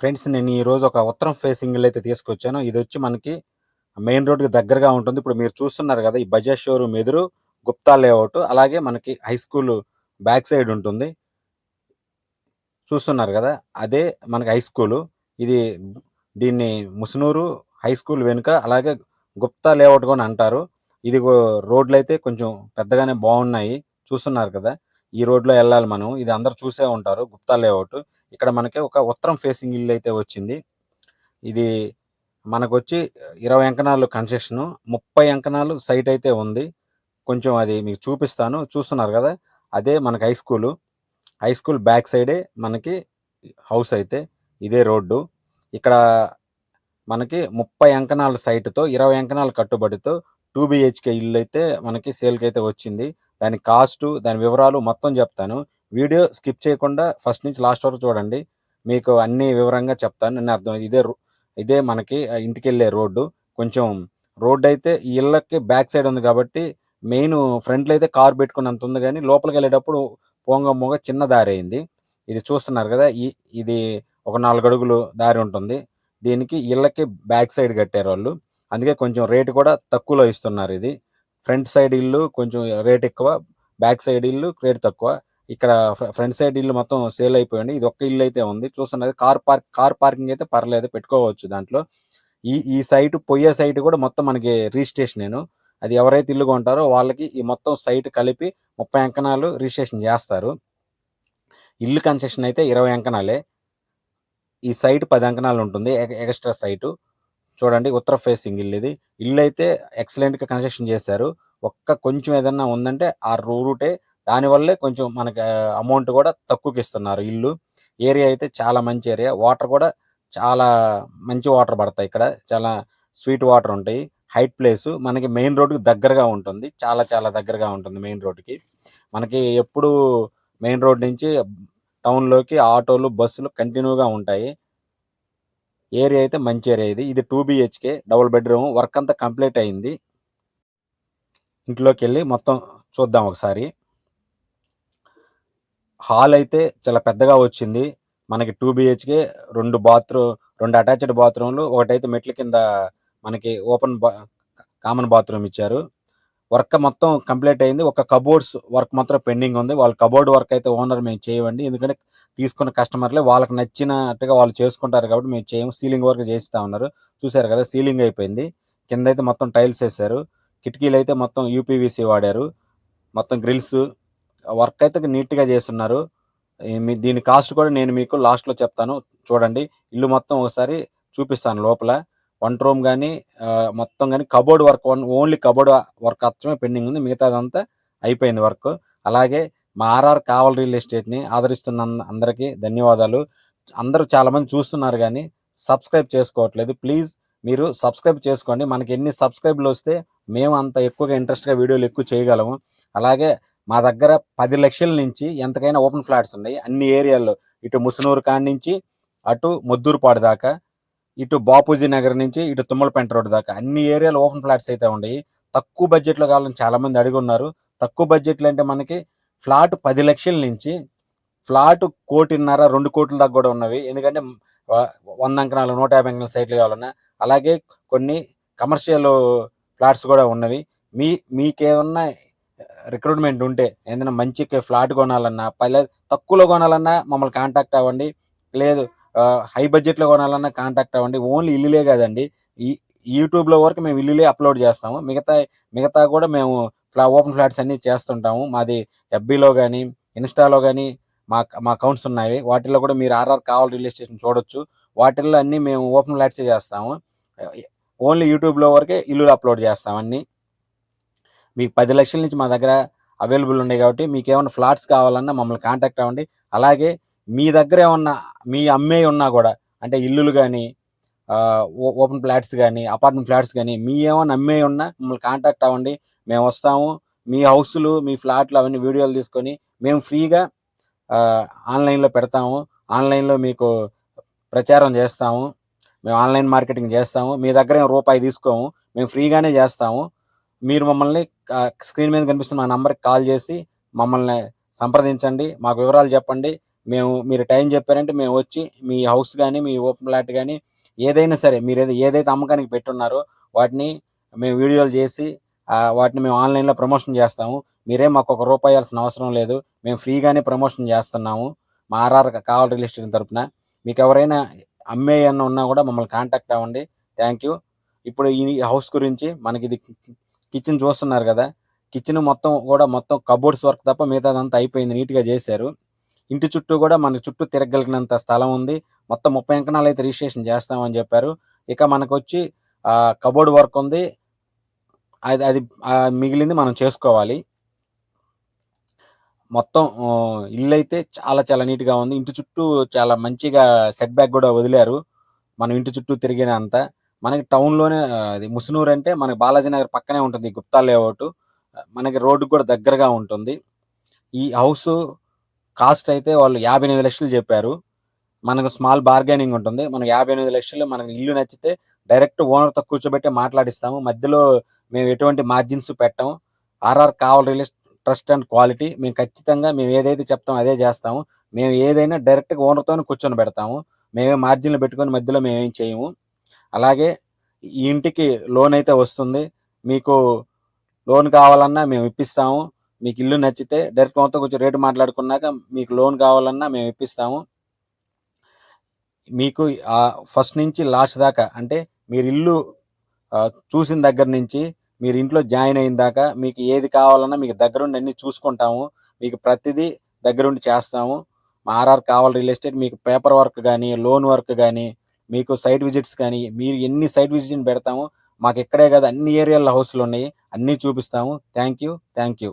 Friends నేను ఈరోజు ఒక ఉత్తరం ఫేసింగ్లో అయితే తీసుకొచ్చాను. ఇది వచ్చి మనకి మెయిన్ రోడ్కి దగ్గరగా ఉంటుంది. ఇప్పుడు మీరు చూస్తున్నారు కదా ఈ బజాజ్ షోరూమ్ ఎదురు గుప్తా లేఅవుట్. అలాగే మనకి హై స్కూల్ బ్యాక్ సైడ్ ఉంటుంది. చూస్తున్నారు కదా అదే మనకి హై స్కూల్ ఇది దీన్ని ముసునూరు హై స్కూల్ వెనుక అలాగే గుప్తా లేఅవుట్ కూడా అంటారు. ఇది రోడ్లు అయితే కొంచెం పెద్దగానే బాగున్నాయి. చూస్తున్నారు కదా ఈ రోడ్లో వెళ్ళాలి మనం. ఇది అందరు చూసే ఉంటారు గుప్తా లేఅవుట్. ఇక్కడ మనకి ఒక ఉత్తరం ఫేసింగ్ ఇల్లు అయితే వచ్చింది. ఇది మనకు వచ్చి ఇరవై అంకణాలు కన్స్ట్రక్షను ముప్పై అంకణాలు సైట్ అయితే ఉంది. కొంచెం అది మీకు చూపిస్తాను. చూస్తున్నారు కదా? అదే మనకి high school high school back సైడే మనకి హౌస్ అయితే ఇదే రోడ్డు. ఇక్కడ మనకి ముప్పై అంకణాల సైట్తో ఇరవై అంకణాల కట్టుబడితో టూ బిహెచ్కే ఇల్లు అయితే మనకి సేల్కి అయితే వచ్చింది. దాని కాస్ట్ దాని వివరాలు మొత్తం చెప్తాను. వీడియో స్కిప్ చేయకుండా ఫస్ట్ నుంచి లాస్ట్ వరకు చూడండి. మీకు అన్ని వివరంగా చెప్తాను. నేను అర్థం ఇదే ఇదే మనకి ఇంటికి వెళ్ళే రోడ్డు. కొంచెం రోడ్డు అయితే ఈ ఇళ్ళకి బ్యాక్ సైడ్ ఉంది కాబట్టి మెయిన్ ఫ్రంట్లో అయితే కార్ పెట్టుకున్నంత ఉంది కానీ లోపలికి వెళ్ళేటప్పుడు పోంగ మోగ చిన్న దారి అయింది. ఇది చూస్తున్నారు కదా ఈ ఇది ఒక నాలుగు అడుగులు దారి ఉంటుంది. దీనికి ఇళ్ళకి బ్యాక్ సైడ్ కట్టారు వాళ్ళు. అందుకే కొంచెం రేటు కూడా తక్కువలో ఇస్తున్నారు ఇది. ఫ్రంట్ సైడ్ ఇల్లు కొంచెం రేట్ ఎక్కువ బ్యాక్ సైడ్ ఇల్లు రేట్ తక్కువ. ఇక్కడ ఫ్రంట్ సైడ్ ఇల్లు మొత్తం సేల్ అయిపోయింది. ఇది ఒక్క ఇల్లు అయితే ఉంది. చూస్తున్నది కార్ పార్క్ కార్ పార్కింగ్ అయితే పర్లేదు పెట్టుకోవచ్చు దాంట్లో. ఈ ఈ సైట్ పొయ్యే సైట్ కూడా మొత్తం మనకి రిజిస్ట్రేషన్ నేను. అది ఎవరైతే ఇల్లు కొంటారో వాళ్ళకి ఈ మొత్తం సైట్ కలిపి ముప్పై అంకణాలు రిజిస్ట్రేషన్ చేస్తారు. ఇల్లు కన్స్ట్రక్షన్ అయితే ఇరవై అంకణాలే. ఈ సైట్ పది అంకణాలు ఉంటుంది ఎగ- ఎక్స్ట్రా సైటు. చూడండి ఉత్తర ఫేసింగ్ ఇల్లు ఇది. ఇల్లు అయితే ఎక్సలెంట్గా కన్స్ట్రక్షన్ చేశారు. ఒక్క కొంచెం ఏదన్నా ఉందంటే ఆ రూటే దానివల్లే కొంచెం మనకి అమౌంట్ కూడా తక్కువకి ఇస్తున్నారు ఇల్లు ఏరియా అయితే చాలా మంచి ఏరియా. వాటర్ కూడా చాలా మంచి వాటర్ పడతాయి ఇక్కడ. చాలా స్వీట్ వాటర్ ఉంటాయి. హైట్ ప్లేస్ మనకి మెయిన్ రోడ్కి దగ్గరగా ఉంటుంది. చాలా చాలా దగ్గరగా ఉంటుంది మెయిన్ రోడ్కి మనకి ఎప్పుడు మెయిన్ రోడ్ నుంచి టౌన్లోకి ఆటోలు బస్సులు కంటిన్యూగా ఉంటాయి. ఏరియా అయితే మంచి ఏరియా ఇది. ఇది two BHK double bedroom work అంతా కంప్లీట్ అయింది. ఇంట్లోకి వెళ్ళి మొత్తం చూద్దాం ఒకసారి. హాల్ అయితే చాలా పెద్దగా వచ్చింది. మనకి టూ బిహెచ్కే రెండు బాత్రూమ్ రెండు అటాచ్డ్ బాత్రూమ్లు ఒకటైతే మెట్ల కింద మనకి ఓపెన్ బా కామన్ బాత్రూమ్ ఇచ్చారు. వర్క్ మొత్తం కంప్లీట్ అయింది. ఒక కబోర్డ్స్ వర్క్ మాత్రం పెండింగ్ ఉంది. వాళ్ళ కబోర్డ్ వర్క్ అయితే ఓనర్ మేము చేయవండి ఎందుకంటే తీసుకున్న కస్టమర్లే వాళ్ళకి నచ్చినట్టుగా వాళ్ళు చేసుకుంటారు కాబట్టి మేము చేయము. సీలింగ్ వర్క్ చేస్తా ఉన్నారు. చూసారు కదా సీలింగ్ అయిపోయింది. కింద అయితే మొత్తం టైల్స్ వేసారు కిటికీలు అయితే మొత్తం యూపీవీసీ వాడారు. మొత్తం గ్రిల్స్ వర్క్ అయితే నీట్గా చేస్తున్నారు. మీ- దీని కాస్ట్ కూడా నేను మీకు లాస్ట్లో చెప్తాను. చూడండి ఇల్లు మొత్తం ఒకసారి చూపిస్తాను లోపల. వన్ రూమ్ కానీ మొత్తం కానీ cupboard work one only cupboard work అచ్చమే pending ఉంది. మిగతాదంతా అయిపోయింది వర్క్. అలాగే మా ఆర్ఆర్ కావల్ రియల్ ఎస్టేట్ని ఆదరిస్తున్న అందరికీ ధన్యవాదాలు. అందరూ చాలామంది చూస్తున్నారు కానీ సబ్స్క్రైబ్ చేసుకోవట్లేదు. ప్లీజ్ మీరు సబ్స్క్రైబ్ చేసుకోండి. మనకి ఎన్ని సబ్స్క్రైబ్లు వస్తే మేము అంత ఎక్కువగా ఇంట్రెస్ట్గా వీడియోలు ఎక్కువ చేయగలము. అలాగే మా దగ్గర పది లక్షల నుంచి ఎంతకైనా ఓపెన్ ఫ్లాట్స్ ఉన్నాయి. అన్ని ఏరియాల్లో. ఇటు ముసునూరు కాడ నుంచి అటు ముద్దూరుపాడు దాకా ఇటు బాపూజీ నగర్ నుంచి ఇటు తుమ్మలపేంట రోడ్ దాకా అన్ని ఏరియాలు ఓపెన్ ఫ్లాట్స్ అయితే ఉన్నాయి. తక్కువ బడ్జెట్లో కావాలని చాలామంది అడిగి ఉన్నారు. తక్కువ బడ్జెట్లు అంటే మనకి ఫ్లాట్ పది లక్షల నుంచి ఫ్లాట్ కోటిన్నర రెండు కోట్ల దాకా కూడా ఉన్నవి. ఎందుకంటే వ- వంద అంకణాలు నూట యాభై అంకణాల సైట్లు కావాలన్నా. అలాగే కొన్ని కమర్షియల్ ఫ్లాట్స్ కూడా ఉన్నవి. మీ మీకేమన్నా రిక్రూట్మెంట్ ఉంటే ఏదైనా మంచి ఫ్లాట్ కొనాలన్నా పల్లె తక్కువలో కొనాలన్నా మమ్మల్ని కాంటాక్ట్ అవ్వండి. లేదు హై బడ్జెట్లో కొనాలన్నా కాంటాక్ట్ అవ్వండి. ఓన్లీ ఇల్లులే కాదండి. ఈ యూట్యూబ్లో వరకు మేము ఇల్లులే అప్లోడ్ చేస్తాము. మిగతా మిగతా కూడా మేము ఫ్లా ఓపెన్ ఫ్లాట్స్ అన్నీ చేస్తుంటాము. మాది ఎఫ్బీలో కానీ ఇన్స్టాలో కానీ మా మా అకౌంట్స్ ఉన్నాయి. వాటిల్లో కూడా మీరు ఆర్ఆర్ కావాలి రిలే స్టేషన్ చూడొచ్చు. వాటిల్లో అన్నీ మేము ఓపెన్ ఫ్లాట్సే చేస్తాము. ఓన్లీ యూట్యూబ్లో వరకే ఇల్లులు అప్లోడ్ చేస్తాం అన్నీ. మీకు పది లక్షల నుంచి మా దగ్గర అవైలబుల్ ఉన్నాయి కాబట్టి మీకు ఏమైనా ఫ్లాట్స్ కావాలన్నా మమ్మల్ని కాంటాక్ట్ అవ్వండి. అలాగే మీ దగ్గర ఏమన్నా మీ అమ్మే ఉన్నా కూడా అంటే ఇల్లులు కానీ ఓపెన్ ఫ్లాట్స్ కానీ అపార్ట్మెంట్ ఫ్లాట్స్ కానీ మీ ఏమైనా అమ్మే ఉన్నా మమ్మల్ని కాంటాక్ట్ అవ్వండి. మేము వస్తాము. మీ హౌస్లు మీ ఫ్లాట్లు అవన్నీ వీడియోలు తీసుకొని మేము ఫ్రీగా ఆన్లైన్లో పెడతాము. ఆన్లైన్లో మీకు ప్రచారం చేస్తాము. మేము ఆన్లైన్ మార్కెటింగ్ చేస్తాము. మీ దగ్గర రూపాయి తీసుకోము. మేము ఫ్రీగానే చేస్తాము. మీరు మమ్మల్ని స్క్రీన్ మీద కనిపిస్తున్న మా నంబర్కి కాల్ చేసి మమ్మల్ని సంప్రదించండి మాకు వివరాలు చెప్పండి. మేము మీరు టైం చెప్పారంటే మేము వచ్చి మీ హౌస్ కానీ మీ ఓపెన్ ప్లాట్ కానీ ఏదైనా సరే మీరు ఏది ఏదైతే అమ్మకానికి పెట్టున్నారో వాటిని మేము వీడియోలు చేసి వాటిని మేము ఆన్లైన్లో ప్రమోషన్ చేస్తాము. మీరేం మాకు ఒక రూపాయి అవసరం లేదు. మేము ఫ్రీగానే ప్రమోషన్ చేస్తున్నాము. మా ఆర్ఆర్ కావాలి రియల్ ఎస్టేట్ తరపున. మీకు ఎవరైనా అమ్మే అన్న ఉన్నా కూడా మమ్మల్ని కాంటాక్ట్ అవ్వండి. Thank you. ఇప్పుడు ఈ హౌస్ గురించి మనకి ఇది కిచెన్ చూస్తున్నారు కదా. కిచెన్ మొత్తం కూడా మొత్తం కబోర్డ్స్ వర్క్ తప్ప మిగతాదంతా అయిపోయింది నీట్గా చేశారు. ఇంటి చుట్టూ కూడా మనకి చుట్టూ తిరగలిగినంత స్థలం ఉంది. మొత్తం ముప్పై అంకణాలు అయితే రిజిస్ట్రేషన్ చేస్తామని చెప్పారు. ఇక మనకు వచ్చి కబోర్డ్ వర్క్ ఉంది. అది అది మిగిలింది మనం చేసుకోవాలి. మొత్తం ఇల్లు అయితే చాలా చాలా నీట్గా ఉంది. ఇంటి చుట్టూ చాలా మంచిగా సెట్ బ్యాక్ కూడా వదిలారు. మనం ఇంటి చుట్టూ తిరిగినంత. మనకి టౌన్లోనే అది ముసునూరు అంటే మనకి బాలాజీ నగర్ పక్కనే ఉంటుంది గుప్తా లేఅవుట్. మనకి రోడ్డు కూడా దగ్గరగా ఉంటుంది. ఈ హౌస్ కాస్ట్ అయితే వాళ్ళు యాభై ఎనిమిది లక్షలు చెప్పారు. మనకు స్మాల్ బార్గెనింగ్ ఉంటుంది. మనకు యాభై ఎనిమిది లక్షలు మనకు ఇల్లు నచ్చితే డైరెక్ట్ ఓనర్తో కూర్చోబెట్టి మాట్లాడిస్తాము. మధ్యలో మేము ఎటువంటి మార్జిన్స్ పెట్టాము. ఆర్ఆర్ కావాలి రియల్ ట్రస్ట్ అండ్ క్వాలిటీ. మేము ఖచ్చితంగా మేము ఏదైతే చెప్తామో అదే చేస్తాము. మేము ఏదైనా డైరెక్ట్గా ఓనర్తో కూర్చొని పెడతాము. మేమే మార్జిన్లు పెట్టుకొని మధ్యలో మేమేం చేయము. అలాగే ఈ ఇంటికి లోన్ అయితే వస్తుంది. మీకు లోన్ కావాలన్నా మేము ఇప్పిస్తాము. మీకు ఇల్లు నచ్చితే డైరెక్ట్ మొత్తం కొంచెం రేటు మాట్లాడుకున్నాక మీకు లోన్ కావాలన్నా మేము ఇప్పిస్తాము. మీకు ఫస్ట్ నుంచి లాస్ట్ దాకా అంటే మీరు ఇల్లు చూసిన దగ్గర నుంచి మీరు ఇంట్లో జాయిన్ అయిన దాకా మీకు ఏది కావాలన్నా మీకు దగ్గరుండి అన్ని చూసుకుంటాము. మీకు ప్రతిదీ దగ్గరుండి చేస్తాము. ఆర్ఆర్ కావాలి రియల్ ఎస్టేట్ మీకు పేపర్ వర్క్ కానీ లోన్ వర్క్ కానీ మీకు సైట్ విజిట్స్ కానీ మీరు ఎన్ని సైట్ విజిట్ పెడతాము మాకు ఇక్కడే కాదు అన్ని ఏరియాల హౌస్లు ఉన్నాయి. అన్నీ చూపిస్తాము. Thank you thank you